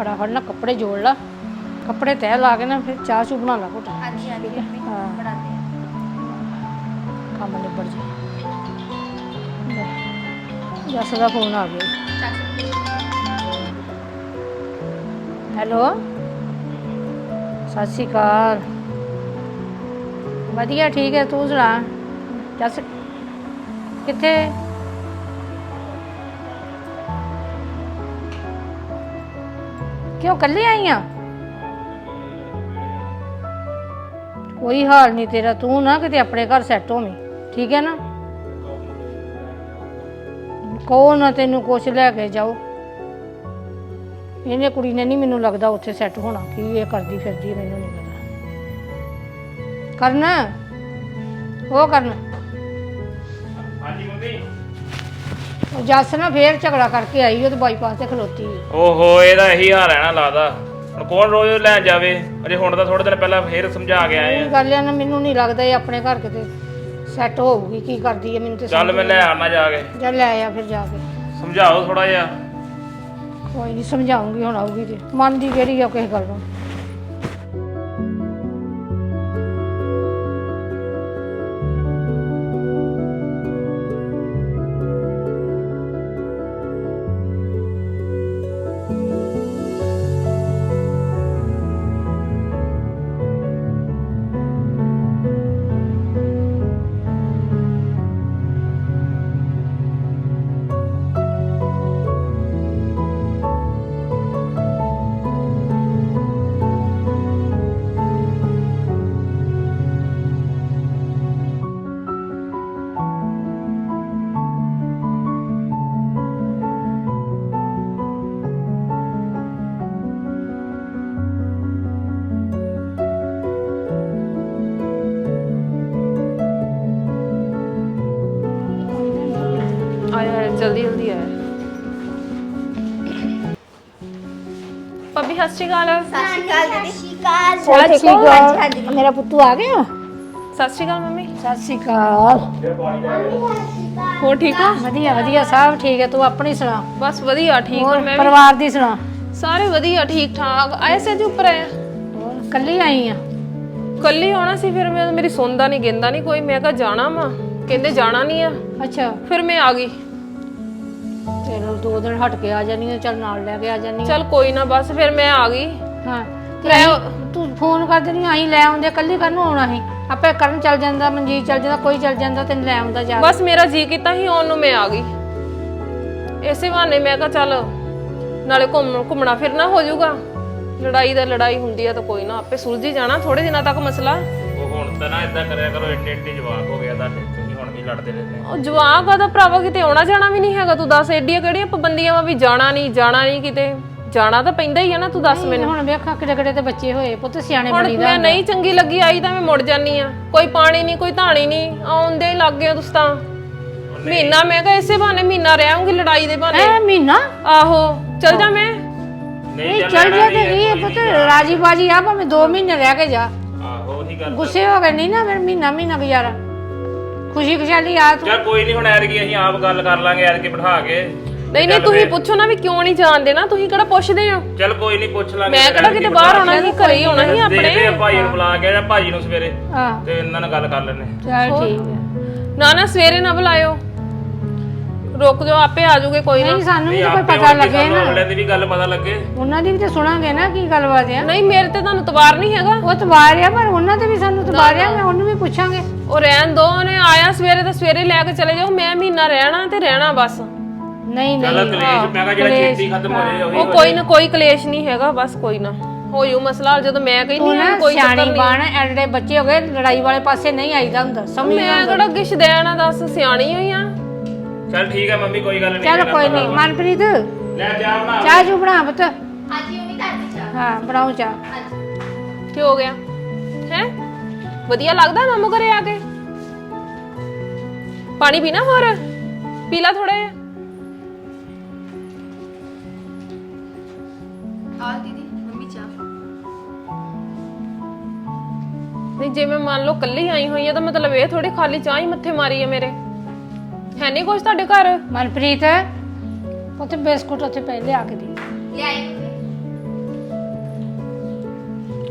ਫਟਾਫਟ ਨਾ ਕੱਪੜੇ ਜੋੜ ਲਾ ਕੱਪੜੇ ਤਹਿ ਲਾ ਕੇ ਨਾ ਫਿਰ ਚਾਹ ਚੂ ਬਣਾ ਲਾ ਘੁੱਟ ਹਾਂਜੀ ਹਾਂਜੀ ਮੰਮੀ ਹਾਂ। ਬਣਾਉਂਦੇ ਆ ਕੰਮ ਨਿਬੜ ਜੇ ਲੈ, ਜੱਸ ਦਾ ਫੋਨ ਆ ਗਿਆ ਹੈਲੋ ਸਤਿ ਸ਼੍ਰੀ ਕਿਉਂ ਕੱਲੀ ਆਈ ਆ? ਕੋਈ ਹਾਲ ਨਹੀਂ ਤੇਰਾ, ਤੂੰ ਨਾ ਕਿਤੇ ਆਪਣੇ ਘਰ ਸੈੱਟ ਹੋਵੇਂ, ਠੀਕ ਹੈ ਨਾ? ਕਹੋ ਨਾ ਤੈਨੂੰ ਕੁਛ ਲੈ ਕੇ ਜਾਓ ਇਹਨੇ ਕੁੜੀ ਨੇ ਨਹੀਂ ਮੈਨੂੰ ਲੱਗਦਾ ਉੱਥੇ ਸੈੱਟ ਹੋਣਾ, ਕੀ ਇਹ ਕਰਦੀ ਫਿਰਦੀ ਮੈਨੂੰ ਨਹੀਂ ਪਤਾ। ਕਰਨਾ, ਉਹ ਕਰਨਾ। ਉਹ ਜੱਸ ਨਾ ਫੇਰ ਝਗੜਾ ਕਰਕੇ ਆਈ ਉਹ ਤੇ ਬਾਈਪਾਸ ਤੇ ਖਲੋਤੀ। ਓਹੋ ਇਹਦਾ ਇਹੀ ਹਾਲ ਹੈ ਨਾ ਲਾਦਾ ਹੁਣ ਕੌਣ ਰੋਜ਼ ਲੈਣ ਜਾਵੇ? ਅਜੇ ਹੁਣ ਤਾਂ ਥੋੜੇ ਦਿਨ ਪਹਿਲਾਂ ਫੇਰ ਸਮਝਾ ਕੇ ਆਏ ਆ। ਇਹ ਗੱਲ ਆ ਨਾ ਮੈਨੂੰ ਨਹੀਂ ਲੱਗਦਾ ਇਹ ਆਪਣੇ ਘਰ ਕਿਤੇ ਸੈੱਟ ਹੋਊਗੀ ਕੀ ਕਰਦੀ ਹੈ ਮੈਨੂੰ ਤੇ ਚੱਲ ਮੈਂ ਲੈ ਆਣਾ ਜਾ ਕੇ। ਜਾ ਲੈ ਆ ਫਿਰ ਜਾ ਕੇ। ਸਮਝਾਓ ਥੋੜਾ ਜਿਹਾ। ਕੋਈ ਨਹੀਂ ਸਮਝਾਉਂਗੀ ਹੁਣ ਆਊਗੀ ਤੇ। ਮੰਨਦੀ ਕਿਹੜੀ ਆ ਕਿਸੇ ਗੱਲ ਨੂੰ। ਪੱਬੀ ਸਤਿ ਸ਼੍ਰੀ ਅਕਾਲ। ਸਤਿ ਸ਼੍ਰੀ ਅਕਾਲ ਸਤਿ ਸ਼੍ਰੀ ਅਕਾਲ। ਮੇਰਾ ਪੁੱਤੂ ਆ ਗਿਆ। ਸਤਿ ਸ਼੍ਰੀ ਅਕਾਲ ਮੰਮੀ। ਸਤਿ ਸ਼੍ਰੀ ਅਕਾਲ। ਹੋਰ ਠੀਕ ਹੋ? ਵਧੀਆ ਵਧੀਆ। ਸਭ ਠੀਕ ਹੈ। ਤੂੰ ਆਪਣੀ ਸੁਣਾ। ਬਸ ਵਧੀਆ ਠੀਕ ਹਾਂ ਹੋਰ ਮੈਂ ਵੀ। ਪਰਿਵਾਰ ਦੀ ਸੁਣਾ। ਸਾਰੇ ਵਧੀਆ ਠੀਕ ਠਾਕ। ਆਏ ਸੇ ਜੀ ਉੱਪਰ ਆਇਆ ਹੋਰ ਕੱਲੀ ਆਈ ਆ? ਕੱਲੀ ਆਉਣਾ ਸੀ ਫਿਰ ਮੈਂ ਮੇਰੀ ਸੁਣਦਾ ਨਹੀਂ ਗਿੰਦਾ ਨਹੀਂ ਕੋਈ। ਮੈਂ ਕਿਹਾ ਜਾਣਾ ਵਾ। ਕਹਿੰਦੇ ਜਾਣਾ ਨਹੀਂ ਆ। ਅੱਛਾ। ਫਿਰ ਮੈਂ ਆ ਗਈ। ਦੋ ਦਿਨ ਹਟ ਕੇ ਆ ਜਾਨੀ ਆ ਚੱਲ ਨਾਲ ਲੈ ਕੇ ਆ ਜਾਨੀ ਆ ਚੱਲ ਕੋਈ ਨਾ ਬਸ ਫਿਰ ਮੈਂ ਆ ਗਈ। ਹਾਂ ਤੇ ਅਸੀਂ- ਤੂੰ ਫੋਨ ਕਰ ਦੇਣੀ ਆਈ ਲੈ ਆਉਂਦੇ ਕੱਲੀ ਕਰਨ ਆਉਣਾ ਸੀ। ਆਪੇ ਕਰਨ ਚੱਲ ਜਾਂਦਾ ਮਨਜੀਤ ਚੱਲ ਜਾਂਦਾ ਕੋਈ ਚੱਲ ਜਾਂਦਾ ਤੈਨੂੰ ਲੈ ਆਉਂਦਾ ਜਾ ਕੇ। ਬਸ ਮੇਰਾ ਜੀ ਕੀਤਾ ਸੀ ਆਉਣ ਨੂੰ ਮੈਂ ਆ ਗਈ। ਇਸੇ ਬਹਾਨੇ ਮੈਂ ਕਿਹਾ ਚੱਲ ਨਾਲੇ ਘੁੰਮ ਘੁੰਮਣਾ ਫਿਰਨਾ ਹੋ ਜਾਊਗਾ। ਲੜਾਈ ਦਾ ਲੜਾਈ ਹੁੰਦੀ ਆ ਤਾਂ ਕੋਈ ਨਾ ਆਪੇ ਸੁਲਝ ਹੀ ਜਾਣਾ ਥੋੜੇ ਦਿਨਾਂ ਤੱਕ ਮਸਲਾ। ਉਹ ਹੁਣ ਤਾਂ ਨਾ ਇਦਾਂ ਕਰਿਆ ਕਰੋ ਏਡੇ ਏਡੇ ਜਵਾਬ ਹੋ ਗਿਆ ਤੁਹਾਡੇ ਹੁਣ ਵੀ ਲੜਦੇ ਰਹਿੰਦੇ। ਉਹ ਜਵਾਕ ਆ ਤਾਂ ਭਰਾਵਾ ਕਿਤੇ ਆਉਣਾ ਜਾਣਾ ਵੀ ਨਹੀਂ ਹੈਗਾ ਤੂੰ ਦੱਸ ਏਡੀਆਂ ਕਿਹੜੀਆਂ ਪਾਬੰਦੀਆਂ ਵਾ ਵੀ ਜਾਣਾ ਨਹੀਂ ਜਾਣਾ ਨਹੀਂ ਕਿਤੇ। ਜਾਣਾ ਤਾਂ ਪੈਂਦਾ ਹੀ ਆ ਨਾ ਤੂੰ ਦੱਸ ਮੈਨੂੰ। ਹੁਣ ਵੇਖਾਂ ਕਿਹੜੇ ਕਿਹੜੇ ਤੇ ਬੱਚੇ ਹੋਏ ਪੁੱਤ ਸਿਆਣੇ ਹੁਣ ਬਣੀ ਦਾ ਮੈਂ ਨਹੀਂ ਚੰਗੀ ਲੱਗੀ ਆਈ ਤਾਂ ਮੈਂ ਮੁੜ ਜਾਨੀ ਆ। ਕੋਈ ਪਾਣੀ ਨਹੀਂ ਕੋਈ ਧਾਣੀ ਨਹੀਂ ਆਉਂਦੇ ਹੀ ਲੱਗ ਗਏ ਤੁਸੀਂ ਤਾਂ। ਮਹੀਨਾ ਮੈਂ ਕਿਹਾ ਇਸੇ ਬਹਾਨੇ ਮਹੀਨਾ ਰਹਾਂਗੀ ਲੜਾਈ ਦੇ ਬਹਾਨੇ। ਐ ਮਹੀਨਾ? ਆਹੋ ਚੱਲ ਜਾ ਮੈਂ। ਨਹੀਂ ਚੱਲ ਜਾ ਤੇ ਕੀ ਹੈ ਪੁੱਤ ਰਾਜੀ ਬਾਜੀ ਆ ਭਾਵੇਂ 2 ਮਹੀਨੇ ਰਹਿ ਕੇ ਜਾ। ਆਹੋ ਉਹੀ ਗੱਲ ਗੁੱਸੇ ਹੋ ਗਏ ਨਹੀਂ ਨਾ ਫਿਰ ਮਹੀਨਾ ਮਹੀਨਾ ਗੁਜ਼ਾਰਾ। ਖੁਸ਼ੀ ਖੁਸ਼ਾਲੀ ਆ ਤੂੰ। ਚੱਲ ਕੋਈ ਨਹੀਂ ਹੁਣ ਐਰ ਅਸੀਂ ਆਪ ਗੱਲ ਕਰ ਲਾਂਗੇ ਐਰ ਕੇ ਬਿਠਾ ਕੇ। ਨਹੀਂ ਨਹੀਂ ਤੁਸੀਂ ਪੁੱਛੋ ਨਾ ਵੀ ਕਿਉਂ ਨਹੀਂ ਜਾਣਦੇ ਨਾ ਤੁਸੀਂ ਕਿਹੜਾ ਪੁੱਛਦੇ ਹੋ? ਚੱਲ ਕੋਈ ਨਹੀਂ ਪੁੱਛ ਲਾਂਗੇ। ਮੈਂ ਕਿਹੜਾ ਕਿਤੇ ਬਾਹਰ ਆਉਣਾ ਸੀ ਘਰੇ ਹੀ ਆਉਣਾ ਸੀ ਦੇਖਦੇ ਆਪਣੇ। ਆ ਭਾਈ ਨੂੰ ਬੁਲਾ ਕੇ ਜਾਂ ਭਾਜੀ ਨੂੰ ਸਵੇਰੇ। ਹਾਂ। ਤੇ ਇਹਨਾਂ ਨਾਲ ਗੱਲ ਕਰ ਲੈਣੇ ਚੱਲ ਠੀਕ ਹੈ। ਨਾ ਨਾ ਸਵੇਰੇ ਨਾ ਬੁਲਾਇਓ। ਰੁਕ ਜਾਓ ਆਪੇ ਆ ਜਾਓਗੇ ਕੋਈ ਨਾ। ਨਹੀਂ ਸਾਨੂੰ ਵੀ ਤਾਂ ਕੋਈ ਪਤਾ ਲੱਗੇ ਨਾ। ਅਗਲੇ ਦੀ ਵੀ ਗੱਲ ਪਤਾ ਲੱਗੇ। ਉਹਨਾਂ ਦੀ ਵੀ ਤੇ ਸੁਣਾਂਗੇ ਨਾ ਕੀ ਗੱਲਬਾਤ ਆ। ਨਹੀਂ ਮੇਰੇ ਤੇ ਤੁਹਾਨੂੰ ਤਵਾਰ ਨਹੀਂ ਹੈਗਾ। ਉਹ ਤਵਾਰ ਆ ਪਰ ਉਹਨਾਂ ਤੇ ਵੀ ਸਾਨੂੰ ਤਵਾਰ ਆ ਮੈਂ ਉਹਨੂੰ ਵੀ ਪੁੱਛਾਂਗੇ। ਉਹ ਰਹਿਣ ਦੋ ਉਹਨੇ ਆਇਆ ਸਵੇਰੇ ਤਾਂ ਸਵੇਰੇ ਲੈ ਕੇ ਚਲੇ ਜਾਓ ਮੈਂ ਮਹੀਨਾ ਰਹਿਣਾ ਤੇ ਰਹਿਣਾ ਬਸ। ਨਹੀਂ ਚੱਲ ਨਹੀਂ ਕਲੇਸ਼ ਮੈਂ ਕਿਹਾ ਜਿਹੜਾ ਛੇਤੀ ਖਤਮ ਹੋ। ਜਾਏ ਉਹੀ ਕੋਈ ਨਾ ਕੋਈ ਕਲੇਸ਼ ਨਹੀਂ ਹੈਗਾ ਬਸ ਕੋਈ ਨਾ। ਹੋਇਓ ਮਸਲਾ ਜਦੋਂ ਮੈਂ ਕਹਿੰਦੀ ਨਾ ਕੋਈ ਚੱਕਰ ਸਿਆਣੀ ਨਹੀਂ। ਬਾਣ ਐਡੇ ਬੱਚੇ ਹੋ ਗਏ ਲੜਾਈ ਵਾਲੇ ਪਾਸੇ ਨਹੀਂ ਆਈਦਾ ਹੁੰਦਾ ਸਮਝ ਮੈਂ ਕਿਹੜਾ ਗਿਸ਼ ਦੇਣਾ ਦੱਸ ਸਿਆਣੀ ਹੋਈ ਆ। ਚੱਲ ਠੀਕ ਹੈ ਮੰਮੀ ਕੋਈ ਗੱਲ ਨਹੀਂ ਚੱਲ ਕੋਈ ਨਹੀਂ ਮਨਪ੍ਰੀਤ। ਲੈ ਚਾਹ ਬਣਾ। ਚਾਹ ਚੂ ਬਣਾ ਪੁੱਤ। ਹਾਂਜੀ ਮੰਮੀ ਤੁਹਾਡੀ ਚਾਹ। ਹਾਂ ਬਣਾਉ ਚਾਹ। ਹਾਂਜੀ। ਕੀ ਹੋ ਗਿਆ? ਹੈ? ਵਧੀਆ ਲੱਗਦਾ ਮਾਮੂ ਘਰੇ ਆ ਕੇ? ਪਾਣੀ ਪੀਣਾ ਹੋਰ? ਪੀ ਲਾ ਥੋੜਾ ਜਿਹਾ। ਆ ਦੀਦੀ ਮੰਮੀ ਚਾਹ। ਨਹੀਂ ਜੇ ਮੈਂ ਮੰਨ ਲਓ ਕੱਲੀ ਆਈ ਹੋਈ ਆ ਤਾਂ ਮਤਲਬ ਇਹ ਥੋੜੀ ਖਾਲੀ ਚਾਹ ਹੀ ਮੱਥੇ ਮਾਰੀ ਆ ਮੇਰੇ। ਹੈ ਨਹੀਂ ਕੁਝ ਤੁਹਾਡੇ ਘਰ? ਮਨਪ੍ਰੀਤ ਪੁੱਤ ਬਿਸਕੁਟ ਉੱਥੇ ਪਹਿਲੇ ਆ ਕੇ ਦੇ।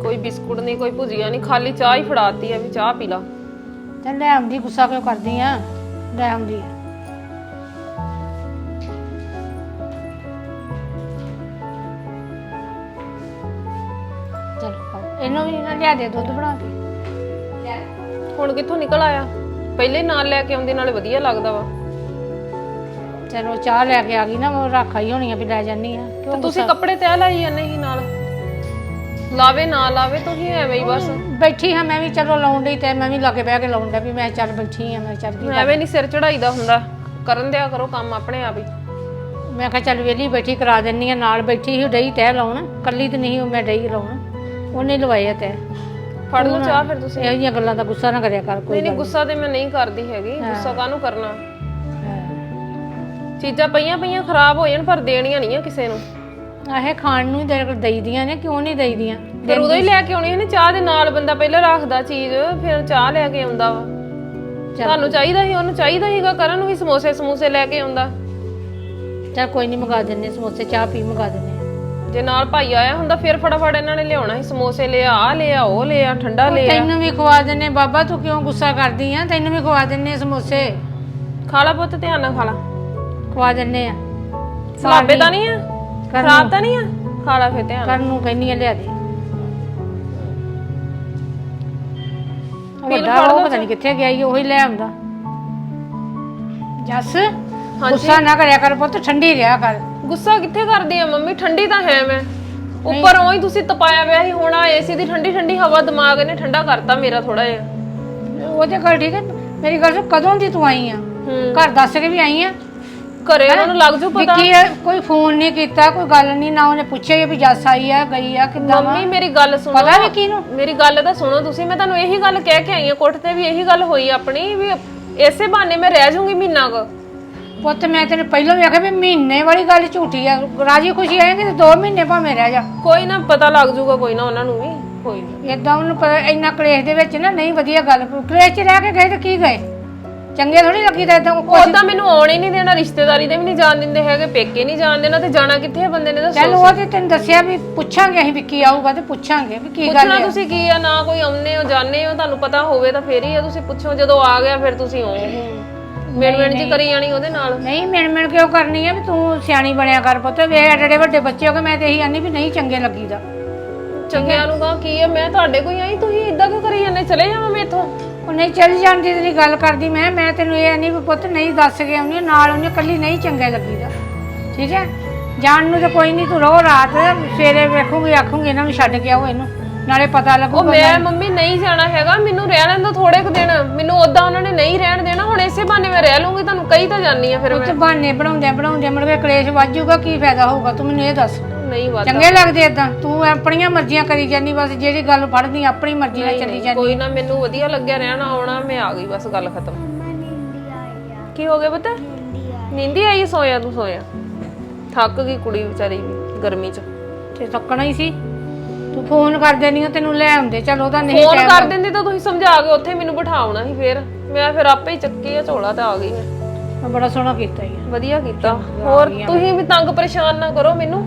ਕੋਈ ਬਿਸਕੁਟ ਨਹੀਂ ਕੋਈ ਭੁਜੀਆ ਨਹੀਂ ਖਾਲੀ ਚਾਹ ਹੀ ਫੜਾਤੀ ਆ ਵੀ ਚਾਹ ਪੀ ਲਾ। ਚੱਲ ਲੈ ਆਉਂਦੀ ਗੁੱਸਾ ਕਿਉਂ ਕਰਦੀ ਆ? ਲੈ ਆਉਂਦੀ। ਆ ਚਲ ਇਹਨੂੰ ਵੀ ਨਾ ਲਿਆ ਦੇ ਦੁੱਧ ਬਣਾ ਕੇ। ਹੁਣ ਕਿੱਥੋਂ ਨਿਕਲ ਆਇਆ? ਪਹਿਲੇ ਨਾਲ ਲੈ ਕੇ ਆਉਂਦੇ ਨਾਲੇ ਵਧੀਆ ਲੱਗਦਾ ਵਾ। ਚਲੋ ਚਾਹ ਲੈ ਕੇ ਆ ਗਈ ਨਾ ਉਹ ਰੱਖ ਆਈ ਹੋਣੀ ਆ ਵੀ ਲੈ ਜਾਨੀ ਆ। ਤੇ ਕਿਉਂ ਤੁਸੀਂ ਕੱਪੜੇ ਤੈ ਲਾਈ ਜਾਂਦੇ ਸੀ ਨਾਲ? ਲਾਵੇ ਨਾ ਲਾਵੇ ਤੁਸੀਂ ਐਵੇਂ ਹੀ ਬਸ। ਬੈਠੀ ਹਾਂ ਮੈਂ ਵੀ ਚਲੋ ਲਾਉਣ ਡਈ ਤੇ ਮੈਂ ਵੀ ਲਾਗੇ ਬਹਿ ਕੇ ਲਾਉਣ ਡਈ ਵੀ ਮੈਂ ਚੱਲ ਬੈਠੀ ਆ ਮੈਂ ਚੱਲ ਕੀ ਐਵੇਂ ਨਹੀਂ ਸਿਰ ਚੜਾਈਦਾ ਹੁੰਦਾ। ਕਰਨ ਦਿਆ ਕਰੋ ਕੰਮ ਆਪਣੇ ਆਪ ਹੀ। ਮੈਂ ਕਿਹਾ ਚੱਲ ਵੇਲੀ ਬੈਠੀ ਕਰਾ ਦਿੰਨੀ ਆ ਨਾਲ ਬੈਠੀ ਸੀ ਡਈ ਤੈ ਲਾਉਣ। ਕੱਲੀ ਤੇ ਨਹੀਂ ਮੈਂ ਡਈ ਲਾਉਣ। ਉਹਨੇ ਲਵਾਏ ਤੈ ਫੜ ਲਓ ਚਾਹ ਫਿਰ ਤੁਸੀਂ। ਇਹੋ ਜਿਹੀਆਂ ਗੱਲਾਂ ਦਾ ਗੁੱਸਾ ਨਾ ਕਰਿਆ ਕਰ ਕੋਈ ਨਹੀਂ ਨਹੀਂ ਗੁੱਸਾ ਤੇ ਮੈਂ ਨਹੀਂ ਕਰਦੀ ਹੈਗੀ। ਗੁੱਸਾ ਕਾਹਨੂੰ ਕਰਨਾ? ਹਾਂ। ਚੀਜ਼ਾਂ ਪਈਆਂ ਪਈਆਂ ਖਰਾਬ ਹੋ ਜਾਣ ਪਰ ਦੇਣੀਆਂ ਨਹੀਂ ਆ ਕਿਸੇ ਨੂੰ। ਆਹੇ ਖਾਣ ਨੂੰ ਹੀ ਤੇਰੇ ਕੋਲ ਦਈਦੀਆਂ ਨੇ ਕਿਉਂ ਨਹੀਂ ਦਈਦੀਆਂ? ਫਿਰ ਉਦੋਂ ਹੀ ਲੈ ਕੇ ਆਉਣੀ ਹੈ ਨਾ ਚਾਹ ਦੇ ਨਾਲ ਬੰਦਾ ਪਹਿਲਾਂ ਰੱਖਦਾ ਚੀਜ਼ ਫਿਰ ਚਾਹ ਲੈ ਕੇ ਆਉਂਦਾ ਵਾ। ਤੁਹਾਨੂੰ ਚਾਹੀਦਾ ਸੀ ਉਹਨੂੰ ਚਾਹੀਦਾ ਸੀਗਾ ਕਰਨ ਨੂੰ ਵੀ ਸਮੋਸੇ ਸਮੂਸੇ ਲੈ ਕੇ ਆਉਂਦਾ। ਚੱਲ ਕੋਈ ਨਹੀਂ ਮੰਗਾ ਦਿੰਨੇ ਸਮੋਸੇ ਚਾਹ ਪੀ ਮੰਗਾ ਦਿੰਨੇ ਜੇ ਨਾਲ ਭਾਈ ਆਇਆ ਹੁੰਦਾ ਫਿਰ ਫਟਾਫਟ ਇਹਨਾਂ ਨੇ ਲਿਆਉਣਾ ਸੀ। ਸਮੋਸੇ ਲਿਆ ਆ ਲਿਆ ਉਹ ਲਿਆ ਠੰਡਾ ਲਿਆ ਤੈਨੂੰ ਵੀ ਖਵਾ ਦਿੰਨੇ ਬਾਬਾ ਤੂੰ ਕਿਉਂ ਗੁੱਸਾ ਕਰਦੀ ਆ? ਤੈਨੂੰ ਵੀ ਖਵਾ ਦਿੰਨੇ ਸਮੋਸੇ। ਖਾ ਲਾ ਪੁੱਤ ਧਿਆਨ ਨਾਲ ਖਾ ਲਾ। ਖਵਾ ਦਿੰਨੇ ਆ। ਸਲਾਬੇ ਤਾਂ ਨਹੀਂ ਆ? ਖਰਾਬ ਤਾਂ ਨਹੀਂ ਆ? ਖਾ ਲਾ ਫਿਰ ਧਿਆਨ। ਕਰਨ ਨੂੰ ਕਹਿੰਨੀ ਆ ਲਿਆ ਦੇ। ਉਹ ਵੱਡਾ ਉਹ ਪਤਾ ਨਹੀਂ ਕਿੱਥੇ ਗਿਆ ਈ ਉਹੀ ਲੈ ਆਉਂਦਾ। ਜੱਸ ਗੁੱਸਾ ਨਾ ਕਰਿਆ ਕਰ ਪੁੱਤ ਠੰਡੀ ਰਿਹਾ ਕਰ। ਗੁੱਸਾ ਕਿੱਥੇ ਕਰਦੀ ਆ ਮੰਮੀ? ਠੰਡੀ ਤਾਂ ਹੈ ਮੈਂ। ਉੱਪਰ ਉਹੀ ਤੁਸੀਂ ਤਪਾਇਆ ਪਿਆ ਸੀ ਹੁਣ ਆ ਏਸੀ ਦੀ ਠੰਡੀ ਠੰਡੀ ਹਵਾ ਦਿਮਾਗ ਨੇ ਠੰਡਾ ਕਰਤਾ ਮੇਰਾ ਥੋੜਾ ਜਿਹਾ। ਉਹਦੇ ਗੱਲ ਠੀਕ ਹੈ ਮੇਰੀ ਗੱਲ ਸੁਣ ਕਦੋਂ ਦੀ ਤੂੰ ਆਈ ਆ? ਘਰ ਦੱਸ ਕੇ ਵੀ ਆਈ ਆ? ਘਰੇ ਉਹਨੂੰ ਲੱਗ ਜੂ ਪਤਾ। ਵਿੱਕੀ ਇਹ ਕੋਈ ਫੋਨ ਨਹੀਂ ਕੀਤਾ ਕੋਈ ਗੱਲ ਨਹੀਂ ਨਾ ਉਹਨੇ ਪੁੱਛਿਆ ਵੀ ਜੱਸ ਆਈ ਆ ਗਈ ਆ ਕਿੱਦਾਂ ਵਾ? ਮੰਮੀ ਮੇਰੀ ਗੱਲ ਸੁਣੋ। ਪਤਾ ਨੂੰ? ਮੇਰੀ ਗੱਲ ਤਾਂ ਸੁਣੋ ਤੁਸੀਂ ਮੈਂ ਤੁਹਾਨੂੰ ਇਹੀ ਗੱਲ ਕਹਿ ਕੇ ਆਈ ਆ ਕੋਠ ਤੇ ਵੀ ਇਹੀ ਗੱਲ ਹੋਈ ਆਪਣੀ ਵੀ ਇਸੇ ਬਹਾਨੇ ਮੈਂ ਰਹਿ ਜਾਊਂਗੀ ਮਹੀਨਾ ਕੁ। ਪੁੱਤ ਮੈਂ ਤੈਨੂੰ ਪਹਿਲਾਂ ਵੀ ਆਖਿਆ ਵੀ ਮਹੀਨੇ ਵਾਲੀ ਗੱਲ ਝੂਠੀ ਆ। ਰਾਜੀ ਖੁਸ਼ੀ ਆਏਗੀ ਤੇ 2 ਮਹੀਨੇ ਭਾਵੇਂ ਰਹਿ ਜਾ। ਕੋਈ ਨਾ ਪਤਾ ਲੱਗ ਜੂਗਾ ਕੋਈ ਨਾ ਉਹਨਾਂ ਨੂੰ ਵੀ ਕੋਈ ਨਾ। ਇਦਾਂ ਉਹਨੂੰ ਪਤਾ ਇੰਨਾ ਕਲੇਸ਼ ਦੇ ਵਿੱਚ ਨਾ ਨਹੀਂ ਵਧੀਆ ਗੱਲ ਕਲੇਸ਼ 'ਚ ਰਹਿ ਕੇ ਗਏ ਤੇ ਕੀ ਗਏ? ਚੰਗੇ ਥੋੜੀ ਲੱਗੀ ਤਾਂ ਇਦਾਂ ਉਦਾਂ ਮੈਨੂੰ ਆਉਣ ਹੀ ਨਹੀਂ ਦੇਣਾ ਰਿਸ਼ਤੇਦਾਰੀ ਦੇ ਵੀ ਨਹੀਂ ਜਾਣ ਦਿੰਦੇ ਹੈਗੇ ਪੇਕੇ ਨਹੀਂ ਜਾਣ ਦੇਣਾ ਤੇ ਜਾਣਾ ਕਿੱਥੇ ਆ ਬੰਦੇ ਨੇ ਦੱਸੋ ਚੱਲ ਉਹ ਤੇ ਤੈਨੂੰ ਦੱਸਿਆ ਵੀ ਪੁੱਛਾਂਗੇ ਅਸੀਂ ਵਿੱਕੀ ਆਊਗਾ ਤੇ ਪੁੱਛਾਂਗੇ ਵੀ ਕੀ ਗੱਲ ਪੁੱਛਣਾ ਤੁਸੀਂ ਕੀ ਆ ਨਾ ਕੋਈ ਆਉਂਦੇ ਹੋ ਜਾਣੇ ਹੋ ਤੁਹਾਨੂੰ ਪਤਾ ਹੋਵੇ ਤਾਂ ਫੇਰ ਹੀ ਆ ਤੁਸੀਂ ਪੁੱਛੋ ਜਦੋਂ ਆ ਗਿਆ ਫਿਰ ਤੁਸੀਂ ਹੋ। ਮੇਨ ਮੇਨ ਜੀ ਕਰੀ ਜਾਣੀ ਉਹਦੇ ਨਾਲ। ਨਹੀਂ ਮਿਣ ਮਿਣ ਕਿਉਂ ਕਰਨੀ ਆ ਵੀ ਤੂੰ ਸਿਆਣੀ ਬਣਿਆ ਕਰ ਪੁੱਤ ਵੇ ਐਡੇ ਵੱਡੇ ਬੱਚੇ ਹੋ ਕੇ ਮੈਂ ਤੇ ਇਹੀ ਆਨੀ ਵੀ ਨਹੀਂ ਚੰਗੇ ਲੱਗੀਦਾ। ਚੰਗਿਆਂ ਨੂੰ ਕਹਾਂ ਕੀ ਆ? ਮੈਂ ਤੁਹਾਡੇ ਕੋਈ ਆਈ ਤੁਸੀਂ ਇਦਾਂ ਕਿਉਂ ਕਰੀ ਜਾਂਦੇ? ਚਲੇ ਜਾਵਾਂ ਮੈਂ ਇੱਥੋਂ? ਉਹ ਨਹੀਂ ਚੱਲ ਜਾਂਦੀ ਤੇਰੀ ਗੱਲ ਕਰਦੀ ਮੈਂ ਮੈਂ ਤੈਨੂੰ ਇਹ ਨਹੀਂ ਵੀ ਪੁੱਤ ਨਹੀਂ ਦੱਸ ਕੇ ਆਉਣੀ ਨਾਲ ਉਹਨੇ ਕੱਲੀ ਨਹੀਂ ਚੰਗੇ ਲੱਗੀਦਾ। ਠੀਕ ਹੈ? ਜਾਣ ਨੂੰ ਤਾਂ ਕੋਈ ਨਹੀਂ ਤੂੰ ਰਹੋ ਰਾਤ ਸਵੇਰੇ ਵੇਖੂਗੀ ਆਖੂਗੀ ਇਹਨਾਂ ਨੂੰ ਛੱਡ ਕੇ ਆਓ ਇਹਨੂੰ ਨਾਲੇ ਪਤਾ ਉਹ ਲੱਗੂਗਾ ਮੈਂ ਮੰਮੀ ਨਹੀਂ ਜਾਣਾ ਹੈਗਾ ਮੈਨੂੰ ਰਹਿ ਲੈਣ ਦੋ ਥੋੜੇ ਕੁ ਦਿਨ ਮੈਨੂੰ ਉਦਾਂ ਉਹਨਾਂ ਨੇ ਨਹੀਂ ਰਹਿਣ ਦੇਣਾ ਹੁਣ ਇਸੇ ਬਹਾਨੇ ਮੈਂ ਰਹਿ ਲੂੰਗੀ ਤੁਹਾਨੂੰ ਕਹੀ ਤਾਂ ਜਾਨੀ ਆ ਫਿਰ ਉੱਥੇ ਬਹਾਨੇ ਬਣਾਉਂਦੇ ਬਣਾਉਂਦੇ ਮੁੜ ਕੇ ਕਲੇਸ਼ ਵੱਜ ਜਾਊਗਾ ਕੀ ਫਾਇਦਾ ਹੋਊਗਾ ਤੂੰ ਮੈਨੂੰ ਇਹ ਦੱਸ। ਨਹੀਂ ਵਾਦਾ ਚੰਗੇ ਲੱਗਦੇ ਇਦਾਂ ਤੂੰ ਆਪਣੀਆਂ ਮਰਜ਼ੀਆਂ ਕਰੀ ਜਾਂਦੀ ਬਸ ਜਿਹੜੀ ਗੱਲ ਫੜਦੀ ਆਪਣੀ ਮਰਜ਼ੀ ਨਾਲ ਚੱਲੀ ਜਾਂਦੀ ਕੋਈ ਨਾ ਮੈਨੂੰ ਵਧੀਆ ਲੱਗਿਆ ਰਹਿਣਾ ਆਉਣਾ ਮੈਂ ਆ ਗਈ ਬਸ ਗੱਲ ਖਤਮ। ਕੀ ਹੋ ਗਿਆ ਪਤਾ? ਨੀਂਦੀ ਆਈ ਸੋਇਆ ਤੂੰ ਸੋਇਆ? ਥੱਕ ਗਈ ਕੁੜੀ ਵਿਚਾਰੀ ਵੀ ਗਰਮੀ ਚ। ਤੇ ਥੱਕਣਾ ਹੀ ਸੀ। ਤੂੰ ਫੋਨ ਕਰ ਦੇਣੀ ਆ ਤੈਨੂੰ ਲੈ ਆਉਂਦੇ। ਚਲ ਉਹਦਾ ਨਹੀਂ ਫੋਨ ਕਰ ਦਿੰਦੀ ਤਾਂ ਤੁਸੀਂ ਸਮਝਾ ਕੇ ਉੱਥੇ ਮੈਨੂੰ ਬਿਠਾਉਣਾ ਸੀ ਫੇਰ। ਮੈਂ ਫਿਰ ਆਪੇ ਹੀ ਚੱਕੀ ਆ ਝੋਲਾ ਤੇ ਆ ਗਈ। ਮੈਂ ਬੜਾ ਸੋਹਣਾ ਕੀਤਾ ਹੀ ਵਧੀਆ ਕੀਤਾ। ਹੋਰ ਤੁਸੀਂ ਵੀ ਤੰਗ ਪਰੇਸ਼ਾਨ ਨਾ ਕਰੋ ਮੈਨੂੰ।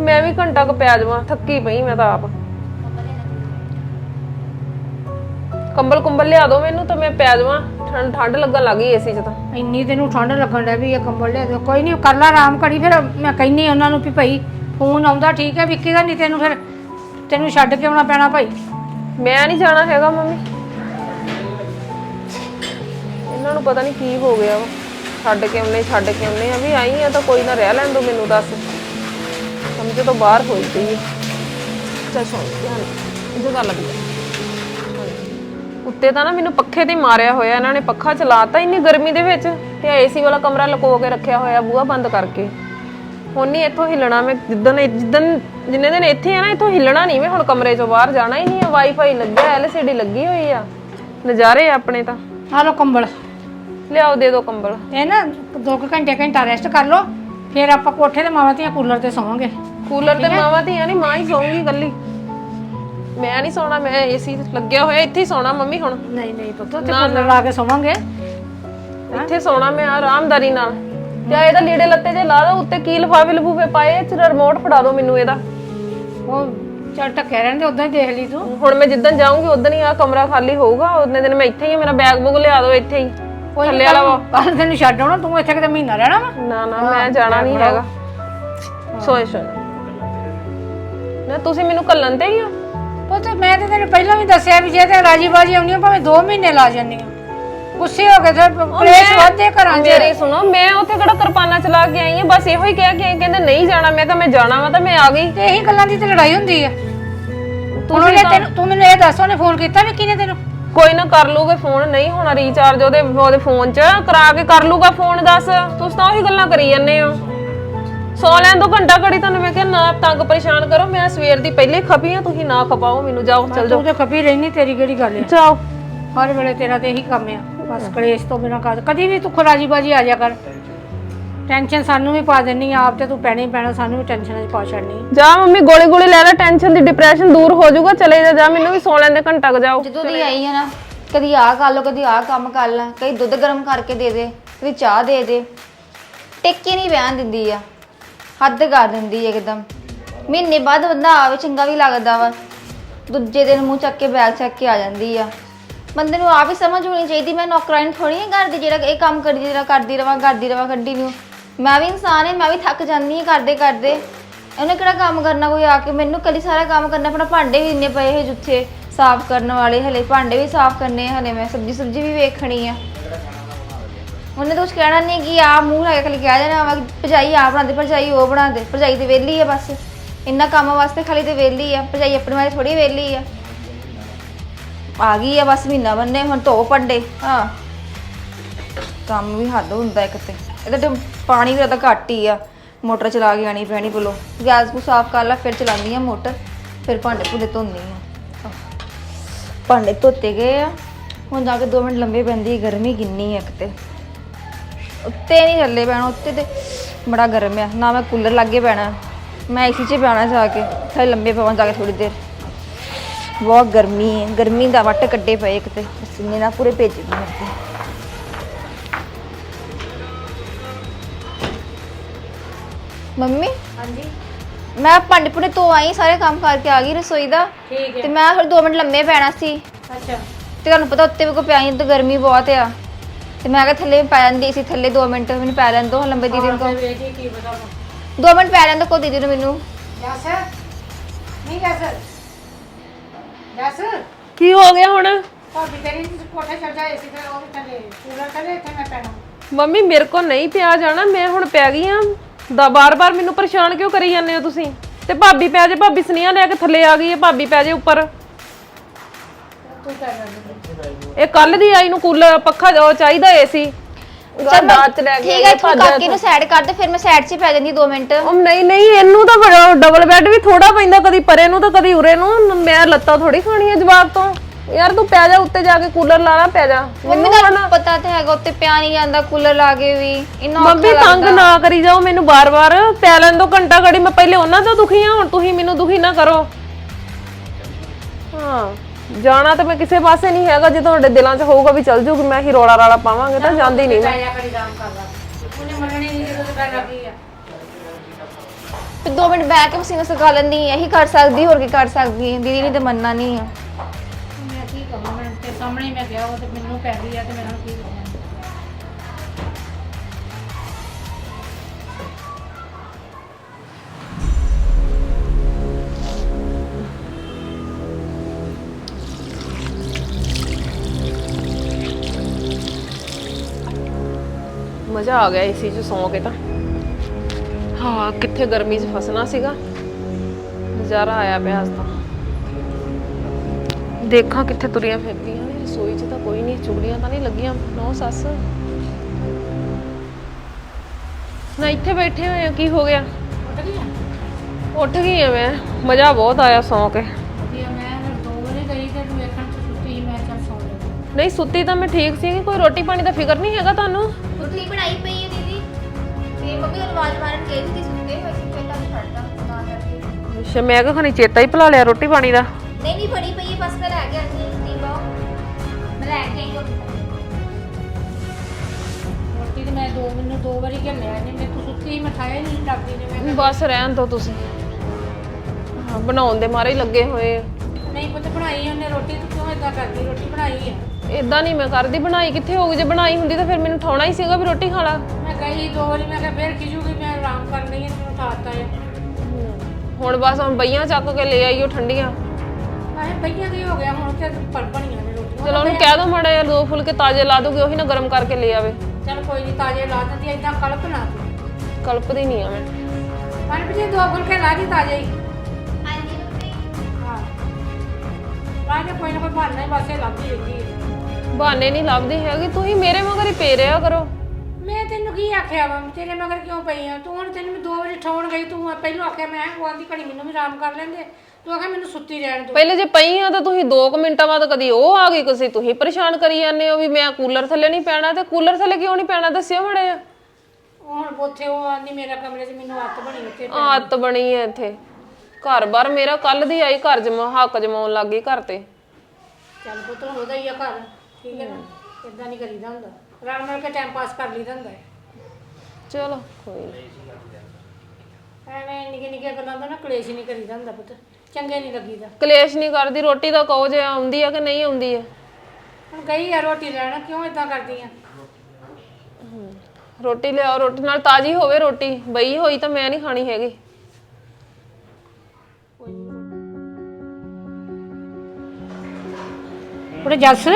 ਮੈਂ ਵੀ ਘੰਟਾ ਕੁ ਪੈ ਜਾਵਾਂ ਥੱਕੀ ਪਈ ਮੈਂ ਤਾਂ ਆਪ। ਕੰਬਲ ਕੁੰਬਲ ਲਿਆ ਦਿਓ ਮੈਨੂੰ ਤਾਂ ਮੈਂ ਪੈ ਜਾਵਾਂ ਠੰਡ ਠੰਡ ਲੱਗਣ ਲੱਗੀ ਏਸੀ 'ਚ ਤਾਂ। ਇੰਨੀ ਤੈਨੂੰ ਠੰਡ ਲੱਗਣ ਡਿਆ ਵੀ ਇਹ ਕੰਬਲ ਲੈ ਦੇ। ਕੋਈ ਨਹੀਂ ਕਰ ਲੈ ਆਰਾਮ ਕਰੀ ਫਿਰ ਮੈਂ ਕਹਿੰਨੀ ਉਹਨਾਂ ਨੂੰ ਵੀ ਭਾਈ ਫੋਨ ਆਉਂਦਾ ਠੀਕ ਹੈ ਵਿੱਕੀ ਦਾ ਨਹੀਂ ਤੈਨੂੰ ਫਿਰ ਤੈਨੂੰ ਛੱਡ ਕੇ ਆਉਣਾ ਪੈਣਾ ਭਾਈ। ਮੈਂ ਨਹੀਂ ਜਾਣਾ ਹੈਗਾ ਮੰਮੀ। ਇਹਨਾਂ ਨੂੰ ਪਤਾ ਨਹੀਂ ਕੀ ਹੋ ਗਿਆ ਵਾ। ਛੱਡ ਕੇ ਆਉਨੇ ਛੱਡ ਕੇ ਆਉਨੇ ਆ ਵੀ ਆਈ ਆ ਤਾਂ ਕੋਈ ਨਾ ਰਹਿ ਲੈਣ ਦੋ ਮੈਨੂੰ ਦੱਸ। ਸਮਝ ਤੋਂ ਬਾਹਰ ਹੋਈ ਪਈ ਹੈ ਚੱਲ ਸੁਣ ਧਿਆਨ ਇਹਦੇ ਗੱਲ ਲੱਗ ਉੱਤੇ ਤਾਂ ਨਾ ਮੈਨੂੰ ਪੱਖੇ ਤੇ ਹੀ ਮਾਰਿਆ ਹੋਇਆ ਇਹਨਾਂ ਨੇ ਪੱਖਾ ਚਲਾਤਾ ਇੰਨੀ ਗਰਮੀ ਦੇ ਵਿੱਚ ਤੇ ਏਸੀ ਵਾਲਾ ਕਮਰਾ ਲਕੋ ਕੇ ਰੱਖਿਆ ਹੋਇਆ ਬੂਹਾ ਬੰਦ ਕਰਕੇ। ਹੁਣ ਨਹੀਂ ਇੱਥੋਂ ਹਿੱਲਣਾ ਮੈਂ ਜਿੱਦਣ ਜਿੱਦਣ ਜਿੰਨੇ ਦਿਨ ਇੱਥੇ ਆ ਨਾ ਇੱਥੋਂ ਹਿੱਲਣਾ ਨਹੀਂ ਮੈਂ ਹੁਣ ਕਮਰੇ ਚੋਂ ਬਾਹਰ ਜਾਣਾ ਹੀ ਨਹੀਂ ਆ। ਵਾਈਫਾਈ ਲੱਗਿਆ ਐਲਸੀਡੀ ਲੱਗੀ ਹੋਈ ਆ। ਨਜ਼ਾਰੇ ਆ ਆਪਣੇ ਤਾਂ। ਆ ਲੋ ਕੰਬਲ। ਲਿਆਓ ਦੇ ਦਿਓ ਕੰਬਲ। ਇਹ ਨਾ ਦੋ ਕੁ ਘੰਟੇ ਘੰਟਾ ਰੈਸਟ ਕਰ ਲੋ ਫਿਰ ਆਪਾਂ ਕੋਠੇ ਤੇ ਮਾਵਾਂ ਧੀਆਂ ਕੂਲਰ ਤੇ ਸੌਵਾਂਗੇ ਕੂਲਰ ਤੇ ਮਾਵਾਂ ਧੀਆਂ ਨਹੀਂ ਮਾਂ ਹੀ ਸੌਂਗੀ ਇਕੱਲੀ। ਮੈਂ ਨਹੀਂ ਸੌਣਾ ਮੈਂ ਏਸੀ ਲੱਗਿਆ ਹੋਇਆ ਇੱਥੇ ਹੀ ਸੌਣਾ ਮੰਮੀ ਹੁਣ। ਨਹੀਂ ਨਹੀਂ ਪੁੱਤ ਤੇ ਕੂਲਰ ਲਾ ਕੇ ਸੌਵਾਂਗੇ। ਇੱਥੇ ਸੌਣਾ ਮੈਂ ਆਰਾਮਦਾਰੀ ਨਾਲ। ਤੇ ਇਹਦਾ ਲੀੜੇ ਲੱਤੇ ਜੇ ਲਾ ਦੋ ਉੱਤੇ ਕੀ ਲਫਾਵੇ ਲਫੂਫੇ ਪਾਏ ਇਹ ਚ ਰਿਮੋਟ ਫੜਾ ਦਿਓ ਮੈਨੂੰ ਇਹਦਾ। ਉਹ ਚੱਲ ਟੱਕਿਆ ਰਹਿੰਦੇ ਉਦਾਂ ਹੀ ਦੇਖ ਲਈ ਤੂੰ। ਹੁਣ ਮੈਂ ਜਿੱਦਣ ਜਾਊਂਗੀ ਉਦੋਂ ਹੀ ਆ ਕਮਰਾ ਖਾਲੀ ਹੋਊਗਾ ਉਹਨੇ ਦਿਨ ਮੈਂ ਇੱਥੇ ਹੀ ਮੇਰਾ ਬੈਗ ਬੁੱਗ ਲਿਆ ਦਿਓ ਇੱਥੇ ਹੀ ਥੱਲੇ ਵਾਲਾ ਵਾ। ਕੱਲ ਤੈਨੂੰ ਛੱਡ ਆਉਣਾ ਤੂੰ ਇੱਥੇ ਕਿਤੇ ਮਹੀਨਾ ਰਹਿਣਾ ਵਾ। ਨਾ ਨਾ ਮੈਂ ਜਾਣਾ ਨਹੀਂ ਹੈਗਾ। ਸੋਏ ਸੋਏ। ਨਾ ਤੁਸੀਂ ਮੈਨੂੰ ਕੱਲਣ ਤੇ ਹੀ ਹੋ। ਪੁੱਤ ਮੈਂ ਤੇ ਤੈਨੂੰ ਪਹਿਲਾਂ ਵੀ ਦੱਸਿਆ ਵੀ ਜੇ ਤੇ ਰਾਜੀ ਬਾਜੀ ਆਉਣੀ ਆ ਭਾਵੇਂ 2 ਮਹੀਨੇ ਲਾ ਜਾਂਦੀ ਆ ਗੁੱਸੇ ਹੋ ਕੇ ਤੇ ਕਲੇਸ਼ ਵੱਧਦੇ ਘਰਾਂ 'ਚ। ਮੇਰੀ ਸੁਣੋ ਮੈਂ ਉੱਥੇ ਕਿਹੜਾ ਕਿਰਪਾਨਾ ਚਲਾ ਕੇ ਆਈ ਹਾਂ? ਬਸ ਇਹੋ ਹੀ ਕਿਹਾ ਕਿ ਆਈ, ਕਹਿੰਦੇ ਨਹੀਂ ਜਾਣਾ ਮੈਂ ਕਿਹਾ ਮੈਂ ਜਾਣਾ ਵਾ ਤਾਂ ਮੈਂ ਆ ਗਈ। ਤੇ ਇਹੀ ਗੱਲਾਂ ਦੀ ਤੇ ਲੜਾਈ ਹੁੰਦੀ ਆ। ਤੂੰ ਉਹਨੇ ਤੈਨੂੰ ਤੂੰ ਮੈਨੂੰ ਇਹ ਦੱਸ ਉਹਨੇ ਫੋਨ ਕੀਤਾ ਵੀ ਕਿਹਨੇ ਤੈਨੂੰ? ਕੋਈ ਨਾ ਕਰ ਲੂਗੇ ਫੋਨ ਨਹੀਂ ਹੋਣਾ ਰੀਚਾਰਜ ਉਹਦੇ ਉਹਦੇ ਫੋਨ 'ਚ ਕਰਾ ਕੇ ਕਰ ਲੂਗਾ ਫੋਨ ਦੱਸ। ਤੁਸੀਂ ਤਾਂ ਉਹੀ ਗੱਲਾਂ ਕਰੀ ਜਾਂਦੇ ਹੋ। ਸੌ ਲੈਣ ਦੋ ਘੰਟਾ ਘੜੀ ਤੁਹਾਨੂੰ ਮੈਂ ਕਿਹਾ ਨਾ ਤੰਗ ਪਰੇਸ਼ਾਨ ਕਰੋ ਮੈਂ ਸਵੇਰ ਦੀ ਪਹਿਲੇ ਖਪੀ ਆ ਤੁਸੀਂ ਨਾ ਖਪਾਓ ਮੈਨੂੰ ਜਾਓ ਚੱਲ ਜਾਓ ਤੂੰ ਤੇ ਖਪੀ ਰਹਿਨੀ ਤੇਰੀ ਕਿਹੜੀ ਗੱਲ ਆ? ਜਾਓ। ਹਰ ਵੇਲੇ ਤੇਰਾ ਤੇ ਇਹੀ ਕੰਮ ਆ। ਬਸ ਕਲੇਸ਼ ਤੋਂ ਬਿਨਾਂ ਕਰ ਕਦੀ ਵੀ ਤੂੰ ਰਾਜੀ ਬਾਜੀ ਆ ਜਾ ਕਰ। ਟੈਨਸ਼ਨ ਸਾਨੂੰ ਵੀ ਪਾ ਦੇਣੀ ਆਪ ਤੇ ਤੂੰ ਪੈਣੀ ਪੈਣਾ ਸਾਨੂੰ ਵੀ ਟੈਨਸ਼ਨ 'ਚ ਪਾ ਛੱਡਣੀ ਜਾ ਮੰਮੀ ਗੋਲੀ ਗੋਲੀ ਲੈ ਲੈ ਟੈਨਸ਼ਨ ਦੀ ਡਿਪਰੈਸ਼ਨ ਦੂਰ ਹੋ ਜਾਊਗਾ ਚਲੇ ਜਾ ਜਾ ਮੈਨੂੰ ਵੀ ਸੌ ਲੈਂਦੇ ਘੰਟਾ ਕੁ ਜਾਓ। ਜਦੋਂ ਦੀ ਆਈ ਹੈ ਨਾ ਕਦੀ ਆਹ ਕਰ ਲੋ ਕਦੀ ਆਹ ਕੰਮ ਕਰ ਲੈ ਕਦੀ ਦੁੱਧ ਗਰਮ ਕਰਕੇ ਦੇ ਦੇ ਕਦੀ ਚਾਹ ਦੇ ਦੇ। ਟਿੱਕੀ ਨਹੀਂ ਬਹਿਣ ਦਿੰਦੀ ਆ। ਹੱਦ ਕਰ ਦਿੰਦੀ ਆ ਇੱਕਦਮ। ਮਹੀਨੇ ਬਾਅਦ ਬੰਦਾ ਆਵੇ ਚੰਗਾ ਵੀ ਲੱਗਦਾ ਵਾ। ਦੂਜੇ ਦਿਨ ਮੂੰਹ ਚੱਕ ਕੇ ਬੈਗ ਚੱਕ ਕੇ ਆ ਜਾਂਦੀ ਆ। ਬੰਦੇ ਨੂੰ ਆਪ ਹੀ ਸਮਝ ਹੋਣੀ ਚਾਹੀਦੀ, ਮੈਂ ਨੌਕਰਾਨੀ ਥੋੜੀ ਹਾਂ ਕਰਦੀ ਜਿਹੜਾ ਇਹ ਕੰਮ ਕਰਦੀ, ਜਿਹੜਾ ਕਰਦੀ ਰਵਾਂ ਕਰਦੀ ਰਵਾਂ ਕੰਟੀਨਿਊ ਮੈਂ ਵੀ ਇਨਸਾਨ ਹਾਂ ਮੈਂ ਵੀ ਥੱਕ ਜਾਂਦੀ ਹਾਂ ਕਰਦੇ ਕਰਦੇ। ਉਹਨੇ ਕਿਹੜਾ ਕੰਮ ਕਰਨਾ ਕੋਈ ਆ ਕੇ? ਮੈਨੂੰ ਕਦੀ ਸਾਰਾ ਕੰਮ ਕਰਨਾ, ਆਪਣਾ ਭਾਂਡੇ ਵੀ ਇੰਨੇ ਪਏ ਹੈ ਜੁੱਥੇ ਸਾਫ਼ ਕਰਨ ਵਾਲੇ, ਹਲੇ ਭਾਂਡੇ ਵੀ ਸਾਫ਼ ਕਰਨੇ ਹਲੇ ਮੈਂ ਸਬਜੀ ਸੁਬਜੀ ਵੀ ਵੇਖਣੀ ਆ। ਉਹਨੇ ਤਾਂ ਕੁਝ ਕਹਿਣਾ ਨਹੀਂ ਕਿ ਆ ਮੂੰਹ ਲਾ ਕੇ ਖਾਲੀ ਕਹਿ ਦੇਣਾ ਵਾ ਕਿ ਭਜਾਈ ਆ ਬਣਾ ਦੇ ਉਹ ਬਣਾ ਦੇ ਭਜਾਈ ਤੇ ਵਿਹਲੀ ਆ ਬਸ। ਇੰਨਾ ਕੰਮ ਵਾਸਤੇ ਖਾਲੀ ਤੇ ਵਿਹਲੀ ਆ, ਭਰਜਾਈ ਆਪਣੇ ਵਾਸਤੇ ਥੋੜੀ ਵਿਹਲੀ ਆ। ਆ ਗਈ ਆ ਬਸ ਮਹੀਨਾ ਬੰਨੇ, ਹੁਣ ਧੋ ਪੰਡੇ ਹਾਂ। ਕੰਮ ਵੀ ਹੱਦ ਹੁੰਦਾ ਇੱਕ ਤੇ। ਇਹਦਾ ਤੇ ਪਾਣੀ ਵੀ ਤਾਂ ਘੱਟ ਹੀ ਆ। ਮੋਟਰ ਚਲਾ ਕੇ ਆਣੀ ਪੈਣੀ ਬੋਲੋ ਗੈਸ ਨੂੰ ਸਾਫ਼ ਕਰ ਲਾ, ਫਿਰ ਚਲਾਉਂਦੀ ਆ ਮੋਟਰ, ਫਿਰ ਭਾਂਡੇ ਭੁੰਡੇ ਧੋਂਦੀ ਆ। ਭਾਂਡੇ ਧੋਤੇ ਗਏ ਆ। ਹੁਣ ਜਾ ਕੇ 2 ਮਿੰਟ ਲੰਬੇ ਪੈਂਦੀ ਗਰਮੀ ਕਿੰਨੀ ਆ ਇੱਕ ਤੇ। ਉੱਤੇ ਨਹੀਂ ਥੱਲੇ ਪੈਣਾ ਉੱਤੇ ਤੇ ਬੜਾ ਗਰਮ ਆ। ਨਾ ਮੈਂ ਕੂਲਰ ਲਾਗੇ ਪੈਣਾ ਮੈਂ ਏਸੀ 'ਚ ਪੈਣਾ ਜਾ ਕੇ ਥੱਲੇ ਲੰਬੇ ਪਵਾਂ ਜਾ ਕੇ ਥੋੜੀ ਦੇਰ। ਬਹੁਤ ਗਰਮੀ ਹੈ ਗਰਮੀ ਦਾ ਵੱਟ ਕੱਢੇ ਪਏ ਇੱਕ ਤੇ ਪਸੀਨੇ ਨਾਲ ਪੂਰੇ ਭੇਜ ਗਏ ਮੇਰੇ ਤੇ। ਮੰਮੀ? ਹਾਂਜੀ। ਮੈਂ ਭੁੰਡੇ ਧੋ ਆਈ ਸਾਰੇ ਕੰਮ ਕਰਕੇ ਆ ਗਈ ਰਸੋਈ ਦਾ। ਠੀਕ ਤੇ ਮੈਂ ਥੋੜੇ 2 ਮਿੰਟ ਲੰਮੇ ਪੈਣਾ ਸੀ। ਅੱਛਾ। ਤੇ ਤੁਹਾਨੂੰ ਪਤਾ ਉੱਤੇ ਵੀ ਕੋ ਪਿਆਈ ਤੇ ਗਰਮੀ ਬਹੁਤ ਆ। ਤੇ ਮੈਂ ਕਿਹਾ ਥੱਲੇ ਪੈ ਜਾਂਦੀ ਸੀ ਥੱਲੇ 2 ਮਿੰਟ ਮੈਨੂੰ ਪੈ ਲੈਣ ਦੋ ਲੰਬੇ ਦੀਦੀ ਨੂੰ ਕਹੋ। ਵੇਖੀ ਕੀ ਬਤਾ 2 ਮਿੰਟ ਪੈ ਲੈਣ ਦੋ ਕੋ ਦੀਦੀ ਨੂੰ ਮੈਨੂੰ। ਜੱਸ ਨਹੀਂ ਜੱਸ ਜੱਸ ਕੀ ਹੋ ਗਿਆ ਹੁਣ? ਭਾਬੀ ਤੇਰੀ ਨੂੰ ਕੋਠੇ ਚੜ ਜਾਏ ਸੀ ਤੇ ਉਹ ਥੱਲੇ ਕੂਲਰ ਥੱਲੇ ਇੱਥੇ ਮੈਂ ਪੈਣਾ। ਮੰਮੀ ਮੇਰੇ ਕੋ ਨਹੀਂ ਪਿਆ ਜਾਣਾ ਮੈਂ ਹੁਣ ਪੈ ਗਈ ਆ। ਦਾ ਬਾਰ-ਬਾਰ ਮੈਨੂੰ ਪਰੇਸ਼ਾਨ ਕਿਉਂ ਕਰੀ ਜਾਂਦੇ ਹੋ ਤੁਸੀਂ? ਤੇ ਭਾਬੀ ਪੈ ਜੇ ਭਾਬੀ ਸਨੀਆ ਲੈ ਕੇ ਥੱਲੇ ਆ ਗਈ ਹੈ ਭਾਬੀ ਪੈ ਜੇ ਉੱਪਰ। ਇਹ ਕੱਲ ਦੀ ਆਈ ਨੂੰ ਕੂਲਰ ਪੱਖਾ ਉਹ ਚਾਹੀਦਾ ਏਸੀ ਚੱਲ ਚ ਲੈ ਕੇ ਠੀਕ ਹੈ ਤੂੰ ਕਾਕੇ ਨੂੰ ਸਾਈਡ ਕਰ ਦੇ ਫਿਰ ਮੈਂ ਸਾਈਡ 'ਚ ਹੀ ਪੈ ਜਾਂਦੀ 2 ਮਿੰਟ। ਉਹ ਨਹੀਂ ਨਹੀਂ ਇਹਨੂੰ ਤਾਂ ਬੜਾ ਡਬਲ ਬੈੱਡ ਵੀ ਥੋੜਾ ਪੈਂਦਾ ਕਦੀ ਪਰੇ ਨੂੰ ਤਾਂ ਕਦੀ ਉਰੇ ਨੂੰ। ਮੈਂ ਲੱਤਾਂ ਥੋੜੀ ਖਾਣੀ ਹੈ ਜਵਾਬ ਤੋਂ। ਯਾਰ ਤੂੰ ਪੈ ਜਾ ਉੱਤੇ ਜਾ ਕੇ ਕੂਲਰ ਲਾ ਲਾ ਪੈ ਜਾ। ਮੰਮੀ ਦਾ ਪਤਾ ਤੇ ਹੈਗਾ ਉੱਤੇ ਪਿਆ ਨਹੀਂ ਜਾਂਦਾ ਕੂਲਰ ਲਾ ਕੇ ਵੀ। ਇੰਨਾ ਔਖਾ ਮੰਮੀ ਤੰਗ ਨਾ ਕਰੀ ਜਾਓ ਮੈਨੂੰ ਬਾਰ-ਬਾਰ। ਪੈ ਲੈਣ ਦੋ ਘੰਟਾ ਘੜੀ ਮੈਂ ਪਹਿਲੇ ਉਹਨਾਂ ਤੋਂ ਦੁਖੀ ਹਾਂ ਹੁਣ ਤੁਸੀਂ ਮੈਨੂੰ ਦੁਖੀ ਨਾ ਕਰੋ। ਹਾਂ। ਜਾਣਾ ਤਾਂ ਮੈਂ ਕਿਸੇ ਪਾਸੇ ਨਹੀਂ ਹੈਗਾ ਜੇ ਤੁਹਾਡੇ ਦਿਲਾਂ 'ਚ ਹੋਊਗਾ ਵੀ ਚੱਲ ਜੂਗੀ ਮੈਂ ਹੀ ਰੋਲਾ ਰਾਲਾ ਪਾਵਾਂਗੇ ਤਾਂ ਜਾਂਦੀ ਨਹੀਂ ਮੈਂ। ਪੈ ਜਾ ਕਰੀ ਆਰਾਮ ਕਰ ਲਾ। ਉਹਨੇ ਮੰਨਣੀ ਨਹੀਂ ਜਦੋਂ ਤੂੰ ਪੈ ਲੱਗੀ ਆ। ਫਿਰ 2 ਮਿੰਟ ਬੈਠ ਕੇ ਪਸੀਨਾ ਸੁਕਾ ਲੈਂਦੀ ਇਹੀ ਕਰ ਸਕਦੀ ਹੋਰ ਕੀ ਕਰ ਸਕਦੀ ਹੈ ਦੀਦੀ ਨੇ ਤੇ ਮੰਨਣਾ ਨਹੀਂ ਆ। ਮੈਂ ਕੀ ਕਹਾਂ ਮੈਂ ਤੇ ਸਾਹਮਣੇ ਮੈਂ ਗਿਆ ਉਹ ਤੇ ਮੈਨੂੰ ਪੈ ਗਈ ਆ ਤੇ ਮੈਂ ਹੁਣ ਕੀ ਕਰਾਂ ਮਜ਼ਾ ਆ ਗਿਆ ਏਸੀ 'ਚ ਸੌਂ ਕੇ ਤਾਂ। ਹਾਂ ਕਿੱਥੇ ਗਰਮੀ 'ਚ ਫਸਣਾ ਸੀਗਾ? ਨਜ਼ਾਰਾ ਆਇਆ ਪਿਆ ਅੱਜ ਤਾਂ। ਦੇਖਾਂ ਕਿੱਥੇ ਤੁਰੀਆਂ ਫਿਰਦੀਆਂ ਨੇ। ਰਸੋਈ 'ਚ ਤਾਂ ਕੋਈ ਨਹੀਂ ਚੁਗਲੀਆਂ ਤਾਂ ਨਹੀਂ ਲੱਗੀਆਂ। ਨੋ ਸੱਸ। ਨਾ ਇੱਥੇ ਬੈਠੇ ਹੋਏ ਆ ਕੀ ਹੋ ਗਿਆ? ਉੱਠ ਗਈ ਆ ਉੱਠ ਗਈ ਆ ਮੈਂ। ਮਜ਼ਾ ਬਹੁਤ ਆਇਆ ਸੌਂ ਕੇ। ਨਹੀਂ ਸੁੱਤੀ ਤਾਂ ਮੈਂ ਠੀਕ ਸੀ ਕੋਈ ਰੋਟੀ ਪਾਣੀ ਦਾ ਫਿਕਰ ਨਹੀਂ ਹੈਗਾ ਤੁਹਾਨੂੰ? ਉਤਲੀ ਬਣਾਈ ਪਈ ਹੈ ਦੀਦੀ। ਤੇ ਮੰਮੀ ਨੂੰ ਆਵਾਜ਼ ਮਾਰਨ ਗਈ ਸੀ ਸੁੱਤੇ ਹੋਏ ਸੀ ਪਹਿਲਾਂ ਵੀ ਫੜਦਾ ਤਾਂ ਕਰਕੇ। ਅੱਛਾ ਮੈਂ ਕਿਹਾ ਖਣੀ ਚੇਤਾ ਹੀ ਭੁਲਾ ਲਿਆ ਰੋਟੀ ਪਾਣੀ ਦਾ। ਨਹੀਂ ਨਹੀਂ ਬਣੀ ਪਈ ਹੈ ਬਸ ਮੈਂ ਲੈ ਕੇ ਹਾਂ ਸਟੀਮ ਬਾਉ ਮੈਂ ਲੈ ਕੇ ਆਈ ਹਾਂ। ਰੋਟੀ ਤੇ ਮੈਂ ਦੋ ਮੈਨੂੰ ਦੋ ਵਾਰੀ ਘੱਲਿਆ ਨਹੀਂ ਮੈਂ ਤੂੰ ਸੁੱਤੀ ਸੀ, ਮੈਂ ਨਹੀਂ ਡਰਦੀ ਨੇ ਮੈਂ ਬਸ ਰਹਿਣ ਦੋ ਤੁਸੀਂ। ਹਾਂ, ਬਣਾਉਣ ਦੇ ਮਾਰੇ ਹੀ ਲੱਗੇ ਹੋਏ ਆ। ਨਹੀਂ ਪੁੱਤ ਬਣਾਈ ਉਹਨੇ ਰੋਟੀ ਤੂੰ ਕਿਉਂ ਇਦਾਂ ਕਰਦੀ? ਰੋਟੀ ਬਣਾਈ ਹੈ ਇਦਾਂ ਨਹੀਂ ਮੈਂ ਕਰਦੀ ਬਣਾਈ ਕਿੱਥੇ ਹੋਊਗੀ? ਜੇ ਬਣਾਈ ਹੁੰਦੀ ਤਾਂ ਫਿਰ ਮੈਨੂੰ ਠਾਉਣਾ ਹੀ ਸੀਗਾ ਵੀ ਰੋਟੀ ਖਾ ਲਾ। ਮੈਂ ਕਹੀ ਦੋ ਵਾਰੀ ਮੈਂ ਕਿਹਾ ਫੇਰ ਖਿਜੂਗੀ ਮੈਂ ਆਰਾਮ ਕਰ ਲਈ ਇਹਨੂੰ ਉਠਾਤਾ ਹੈ। ਹੁਣ ਬਸ ਹੁਣ ਬਈਆਂ ਚੱਕ ਕੇ ਲੈ ਆਈਓ ਠੰਡੀਆਂ। ਆਹ ਬਈਆਂ ਕੀ ਹੋ ਗਿਆ ਹੁਣ ਤੇ ਪਰ ਬਣੀਆਂ ਨੇ ਰੋਟੀਆਂ। ਚਲੋ ਉਹਨੂੰ ਕਹਿ ਦੋ ਮਾੜਾ ਜਿਹਾ ਦੋ ਫੁਲਕੇ ਤਾਜ਼ੇ ਲਾ ਦੋਗੇ ਉਹੀ ਨਾ ਗਰਮ ਕਰਕੇ ਲੈ ਆਵੇ। ਚਲ ਕੋਈ ਨਹੀਂ ਤਾਜ਼ੇ ਲਾ ਦਿੰਦੀ ਇਦਾਂ ਕਲਪ ਨਾ ਤੂੰ। ਕਲਪਦੀ ਨਹੀਂ ਆ ਮੈਂ। ਮਨ ਵੀ ਦੋ ਫੁਲਕੇ ਲਾ ਦੀ ਤਾਜ਼ੇ ਹੀ। ਹਾਂ। ਲਾ ਕੇ ਕੋਈ ਨਾ ਕੋਈ ਬਹਾਨਾ ਹੀ ਬਸੇ ਲੱਭਦੀ ਰਹਿੰਦੀ ਹੈ ਬਹਾਨੇ ਨਹੀਂ ਲੱਭਦੀ ਹੈਗੀ ਤੁਸੀਂ ਮੇਰੇ ਮਗਰ ਹੀ ਪੇ ਰਿਆ ਕਰੋ। ਮੈਂ ਤੈਨੂੰ ਕੀ ਆਖਿਆ ਵਾ? ਤੇਰੇ ਮਗਰ ਕਿਉਂ ਪਈ ਆ? ਤੂੰ ਹੁਣ ਤੈਨੂੰ ਮੈਂ ਦੋ ਵਜੇ ਠਾਉਣ ਗਈ ਤੂੰ ਪਹਿਲਾਂ ਆਖਿਆ ਮੈਂ ਉਹ ਆਂਦੀ ਘੜੀ ਮੈਨੂੰ ਵੀ ਆਰਾਮ ਕਰ ਲੈਂਦੇ। ਤੂੰ ਆਖਿਆ ਮੈਨੂੰ ਸੁੱਤੀ ਰਹਿਣ ਦੋ ਪਹਿਲੇ ਜੇ ਪਈ ਆ ਤਾਂ ਤੁਸੀਂ 2 ਮਿੰਟਾਂ ਬਾਅਦ ਕਦੀ ਉਹ ਆ ਗਈ ਕਿਸੇ ਤੁਸੀਂ ਪਰੇਸ਼ਾਨ ਕਰੀ ਜਾਂਦੇ ਹੋ ਵੀ ਮੈਂ ਕੂਲਰ ਥੱਲੇ ਨਹੀਂ ਪੈਣਾ ਤੇ ਕੂਲਰ ਥੱਲੇ ਕਿਉਂ ਨਹੀਂ ਪੈਣਾ? ਦੱਸਿਓ ਮੜੇ ਹੁਣ ਉੱਥੇ ਉਹ ਆਂਦੀ ਮੇਰਾ ਕਮਰੇ 'ਚ ਮੈਨੂੰ ਹੱਥ ਬਣੀ ਉੱਤੇ ਆਦਤ ਬਣੀ ਹੈ ਇੱਥੇ। ਘਰ-ਬਾਰ ਮੇਰਾ ਕੱਲ ਦੀ ਆਈ ਘਰ ਜਮਾ ਹੱਕ ਜਮਾਉਣ ਲੱਗ ਗਈ ਘਰ ਤੇ। ਚੱਲ ਪੁੱਤ ਹੁਣ ਉਹਦਾ ਹੀ ਆ ਘਰ। ਠੀਕ ਹੈ ਨਾ? ਇਦਾਂ ਨਹੀਂ ਕਰੀਦਾ ਹੁੰਦਾ। ਰਲ ਮਿਲ ਕੇ ਟਾਈਮ ਪਾਸ ਕਰ ਲਈਦਾ ਹੁੰਦਾ। ਹੈ। ਚਲੋ ਕੋਈ ਨਹੀਂ ਐਵੇਂ ਨਿੱਕੇ ਨਿੱਕੇ ਗੱਲਾਂ ਦਾ ਨਾ ਕਲੇਸ਼ ਨਹੀਂ ਕਰੀਦਾ ਹੁੰਦਾ ਪੁੱਤ। ਚੰਗੇ ਨਹੀਂ ਲੱਗੀਦਾ। ਕਲੇਸ਼ ਨਹੀਂ ਕਰਦੀ ਰੋਟੀ ਦਾ ਕਹੋ ਜੇ ਆਉਂਦੀ ਆ ਕਿ ਨਹੀਂ ਆਉਂਦੀ ਆ। ਹੁਣ ਗਈ ਆ ਰੋਟੀ ਲੈਣ ਕਿਉਂ ਇਦਾਂ ਕਰਦੀ ਆ? ਰੋਟੀ ਲਿਆਓ ਰੋਟੀ ਨਾਲ ਤਾਜ਼ੀ ਹੋਵੇ ਰੋਟੀ। ਬਈ ਹੋਈ ਤਾਂ ਮੈਂ ਨਹੀਂ ਖਾਣੀ ਹੈਗੀ। ਉਹਦੇ ਜੱਸ?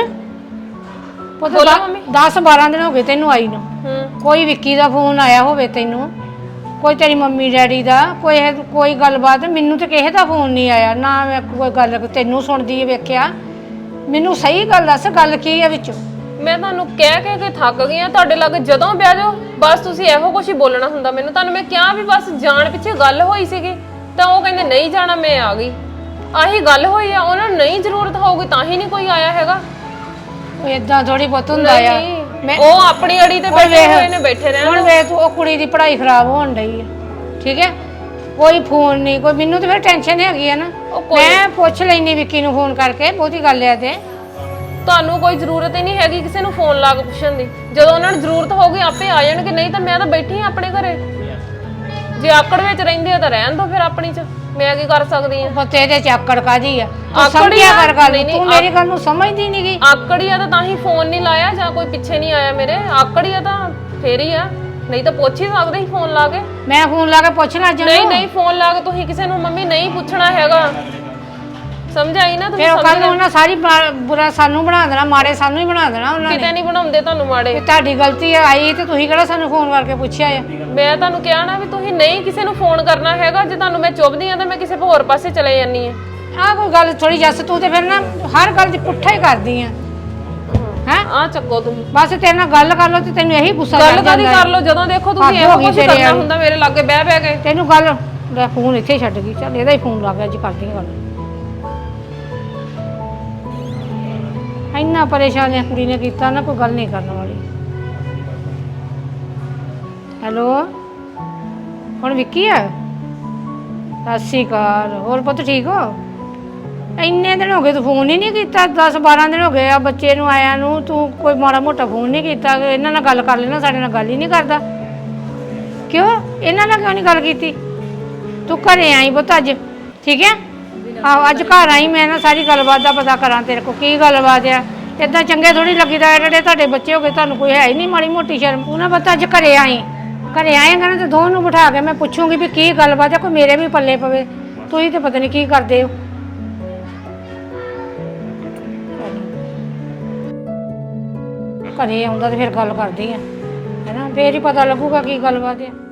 ਪੁੱਤ ਬੋਲੋ। ਮੰਮੀ। 10 12 ਦਿਨ ਹੋ ਗਏ ਤੈਨੂੰ ਆਈ ਨੂੰ। ਹੂੰ। ਕੋਈ ਵਿੱਕੀ ਦਾ ਫੋਨ ਆਇਆ ਹੋਵੇ ਤੈਨੂੰ ਕੋਈ ਤੇਰੀ ਮੰਮੀ ਡੈਡੀ ਦਾ ਕੋਈ ਇਹ- ਕੋਈ ਗੱਲਬਾਤ ਮੈਨੂੰ ਤੇ ਕਿਸੇ ਦਾ ਫੋਨ ਨਹੀਂ ਆਇਆ ਨਾ ਮੈਂ ਕੋਈ ਗੱਲ ਤੈਨੂੰ ਸੁਣਦੀ ਵੇਖਿਆ। ਮੈਨੂੰ ਸਹੀ ਗੱਲ ਦੱਸ ਗੱਲ ਕੀ ਹੈ ਵਿੱਚ? ਮੈਂ ਤੁਹਾਨੂੰ ਕਹਿ ਕਹਿ ਕੇ ਥੱਕ ਗਈ ਆ ਤੁਹਾਡੇ ਲੱਗ ਜਦੋਂ ਬਹਿ ਜਾਓ ਬਸ ਤੁਸੀਂ ਇਹੋ ਕੁਝ ਹੀ ਬੋਲਣਾ ਹੁੰਦਾ। ਮੈਨੂੰ ਤੁਹਾਨੂੰ ਮੈਂ ਕਿਹਾ ਵੀ ਬਸ ਜਾਣ ਪਿੱਛੇ ਗੱਲ ਹੋਈ ਸੀਗੀ ਤਾਂ ਉਹ ਕਹਿੰਦੇ ਨਹੀਂ ਜਾਣਾ ਮੈਂ ਆ ਗਈ। ਆਹੀ ਗੱਲ ਹੋਈ ਆ ਉਹਨਾਂ ਨੂੰ ਨਹੀਂ ਜ਼ਰੂਰਤ ਹੋਊਗੀ ਤਾਂ ਹੀ ਨਹੀਂ ਕੋਈ ਆਇਆ ਹੈਗਾ। ਉਹ ਇਦਾਂ ਥੋੜੀ ਬਹੁਤ ਹੁੰਦਾ ਆ। ਨਹੀਂ ਉਹ ਆਪਣੀ ਅੜੀ ਤੇ ਬੈਠੇ ਹੋਏ ਨੇ ਬੈਠੇ ਹੁਣ ਵੇ ਤੂੰ ਉਹ ਕੁੜੀ ਦੀ ਪੜ੍ਹਾਈ ਖਰਾਬ ਹੋਣ ਡਈ ਹੈ ਠੀਕ ਹੈ? ਕੋਈ ਫੋਨ ਨਹੀਂ ਕੋਈ ਮੈਨੂੰ ਤੇ ਫਿਰ ਟੈਨਸ਼ਨ ਹੈਗੀ ਆ ਨਾ। ਮੈਂ ਪੁੱਛ ਲੈਣੀ ਵਿੱਕੀ ਨੂੰ ਫੋਨ ਕਰਕੇ ਬਹੁਤੀ ਗੱਲ ਆ ਤੇ। ਤੁਹਾਨੂੰ ਕੋਈ ਜ਼ਰੂਰਤ ਹੀ ਨਹੀਂ ਹੈਗੀ ਕਿਸੇ ਨੂੰ ਫੋਨ ਲਾ ਕੇ ਪੁੱਛਣ ਦੀ। ਜਦੋਂ ਉਹਨਾਂ ਨੂੰ ਜ਼ਰੂਰਤ ਹੋਊਗੀ ਆਪੇ ਆ ਜਾਣਗੇ। ਨਹੀਂ ਤਾਂ ਮੈਂ ਤਾਂ ਬੈਠੀ ਹਾਂ ਆਪਣੇ ਘਰੇ। ਜੇ ਆਕੜ ਵਿੱਚ ਰਹਿੰਦੇ ਆ ਤਾਂ ਰਹਿਣ ਦੋ ਫਿਰ ਆਪਣੀ ਚ। ਮੈਂ ਕੀ ਕਰ ਸਕਦੀ ਆ? ਪਤੇ ਇਹਦੇ ਚ ਆਕੜ ਕਾਦੀ ਆ? ਤੂੰ ਆਕੜ ਹੀ ਸਮਝਿਆ ਆ। ਕਰ ਗੱਲ ਨਹੀਂ, ਨਹੀਂ, ਤੂੰ ਮੇਰੀ ਗੱਲ ਨੂੰ ਸਮਝਦੀ ਨਹੀਂ ਗਈ ਆਕੜੀ ਆ ਤਾਂ ਤਾਂ ਹੀ ਫੋਨ ਨਹੀਂ ਲਾਇਆ ਜਾਂ ਕੋਈ ਪਿੱਛੇ ਨਹੀਂ ਆਇਆ ਮੇਰੇ। ਆਕੜੀ ਆ ਤਾਂ ਫੇਰ ਹੀ ਆ। ਨਹੀਂ ਤਾਂ ਪੁੱਛ ਹੀ ਸਕਦੇ ਸੀ ਫੋਨ ਲਾ ਕੇ। ਮੈਂ ਫੋਨ ਲਾ ਕੇ ਪੁੱਛਣਾ ਨਹੀਂ ਚਾਹੁੰਦਾ ਨਹੀਂ ਫੋਨ ਲਾ ਕੇ ਤੁਸੀਂ ਕਿਸੇ ਨੂੰ ਮੰਮੀ ਨਹੀਂ ਪੁੱਛਣਾ ਹੈਗਾ। ਸਮਝ ਆਈ ਨਾ ਤੁਸੀਂ ਫਿਰ ਉਹ ਕੱਲ ਉਹਨਾਂ ਸਾਰੀ ਬਾ- ਬੁਰਾ ਸਾਨੂੰ ਬਣਾ ਦੇਣਾ ਮਾੜੇ ਸਾਨੂੰ ਹੀ ਬਣਾ ਦੇਣਾ ਉਹਨਾਂ ਨੇ। ਕਿਤੇ ਨਹੀਂ ਬਣਾਉਂਦੇ ਤੁਹਾਨੂੰ ਮਾੜੇ। ਤੇ ਤੁਹਾਡੀ ਗਲਤੀ ਆਈ ਤੇ ਤੁਸੀਂ ਕਿਹੜਾ ਸਾਨੂੰ ਫੋਨ ਕਰਕੇ ਪੁੱਛਿਆ ਆ? ਮੈਂ ਤੁਹਾਨੂੰ ਕਿਹਾ ਨਾ ਵੀ ਤੁਸੀਂ ਨਹੀਂ ਕਿਸੇ ਨੂੰ ਫੋਨ ਕਰਨਾ ਹੈਗਾ ਜੇ ਤੁਹਾਨੂੰ ਮੈਂ ਚੁੱਭਦੀ ਆ ਤਾਂ ਮੈਂ ਕਿਸੇ ਹੋਰ ਪਾਸੇ ਚਲੇ ਜਾਨੀ ਆ ਆਹ ਕੋਈ ਗੱਲ ਥੋੜੀ ਜੱਸ ਤੂੰ ਤੇ ਫਿਰ ਨਾ ਹਰ ਗੱਲ ਦੀ ਪੁੱਠਾ ਹੀ ਕਰਦੀ ਆ। ਹੈ? ਆ ਚੱਕੋ ਤੁਸੀਂ। ਬਸ ਤੇਰੇ ਨਾਲ ਗੱਲ ਕਰ ਲਓ ਤੇ ਤੈਨੂੰ ਇਹੀ ਗੁੱਸਾ ਗੱਲ ਚੜ ਕਾਦੀ ਜਾਂਦਾ ਕਰ ਲਓ ਜਦੋਂ ਦੇਖੋ ਤੁਸੀਂ ਹੱਦ ਇਹੋ ਗਈ ਕੁਝ ਤੇਰੇ ਕਰਨਾ ਵਾਲੀ। ਹੁੰਦਾ ਮੇਰੇ ਲਾਗੇ ਬਹਿ ਬਹਿ ਕੇ। ਤੈਨੂੰ ਗੱਲ ਲੈ ਫੋਨ ਇੱਥੇ ਹੀ ਛੱਡ ਗਈ ਚੱਲ ਇਹਦਾ ਹੀ ਫੋਨ ਲਾ ਕੇ ਅੱਜ ਕਰਦੀ ਹਾਂ ਗੱਲ। ਇੰਨਾ ਪਰੇਸ਼ਾਨ ਹੈ ਕੁੜੀ ਨੇ ਕੀਤਾ, ਨਾ ਕੋਈ ਗੱਲ ਨਹੀਂ ਕਰਨ ਵਾਲੀ। ਹੈਲੋ? ਹੁਣ ਵਿੱਕੀ ਆ? ਸਤਿ ਸ਼੍ਰੀ ਅਕਾਲ। ਹੋਰ ਪੁੱਤ ਠੀਕ ਹੋ? ਇੰਨੇ ਦਿਨ ਹੋ ਗਏ ਤੂੰ ਫੋਨ ਹੀ ਨਹੀਂ ਕੀਤਾ 10 12 ਦਿਨ ਹੋ ਗਏ ਆ ਬੱਚੇ ਨੂੰ, ਆਇਆ ਨੂੰ, ਤੂੰ ਕੋਈ ਮਾੜਾ ਮੋਟਾ ਫੋਨ ਨਹੀਂ ਕੀਤਾ, ਇਹਨਾਂ ਨਾਲ ਗੱਲ ਕਰ ਲੈਣਾ, ਸਾਡੇ ਨਾਲ ਗੱਲ ਹੀ ਨਹੀਂ ਕਰਦਾ। ਕਿਉਂ? ਇਹਨਾਂ ਨਾਲ ਕਿਉਂ ਨਹੀਂ ਗੱਲ ਕੀਤੀ? ਤੂੰ ਘਰੇ ਆਈ ਪੁੱਤ ਅੱਜ, ਠੀਕ ਹੈ? ਆਹੋ ਅੱਜ ਘਰ ਆਈ ਮੈਂ ਨਾ, ਸਾਰੀ ਗੱਲਬਾਤ ਦਾ ਪਤਾ ਕਰਾਂ ਤੇਰੇ ਕੋ ਕੀ ਗੱਲਬਾਤ ਆ? ਇਦਾਂ ਚੰਗੇ ਥੋੜੀ ਲੱਗੀਦਾ, ਜਿਹੜੇ ਤੁਹਾਡੇ ਬੱਚੇ ਹੋ ਗਏ, ਤੁਹਾਨੂੰ ਕੋਈ ਹੈ ਹੀ ਨਹੀਂ ਮਾੜੀ ਮੋਟੀ ਸ਼ਰਮ। ਉਹਨਾਂ ਪਤਾ ਅੱਜ ਘਰੇ ਆਈ। ਘਰੇ ਆਏਗਾ ਨਾ ਤੇ ਦੋਵਾਂ ਨੂੰ ਬਿਠਾ ਕੇ ਮੈਂ ਪੁੱਛੂੰਗੀ ਵੀ ਕੀ ਗੱਲਬਾਤ ਆ, ਕੋਈ ਮੇਰੇ ਵੀ ਪੱਲੇ ਪਵੇ। ਤੁਸੀਂ ਤੇ ਪਤਾ ਨਹੀਂ ਕੀ ਕਰਦੇ ਹੋ। ਘਰੇ ਆਉਂਦਾ ਤੇ ਫਿਰ ਗੱਲ ਕਰਦੀ ਆ। ਹੈਨਾ, ਫੇਰ ਹੀ ਪਤਾ ਲੱਗੂਗਾ ਕੀ ਗੱਲਬਾਤ ਆ।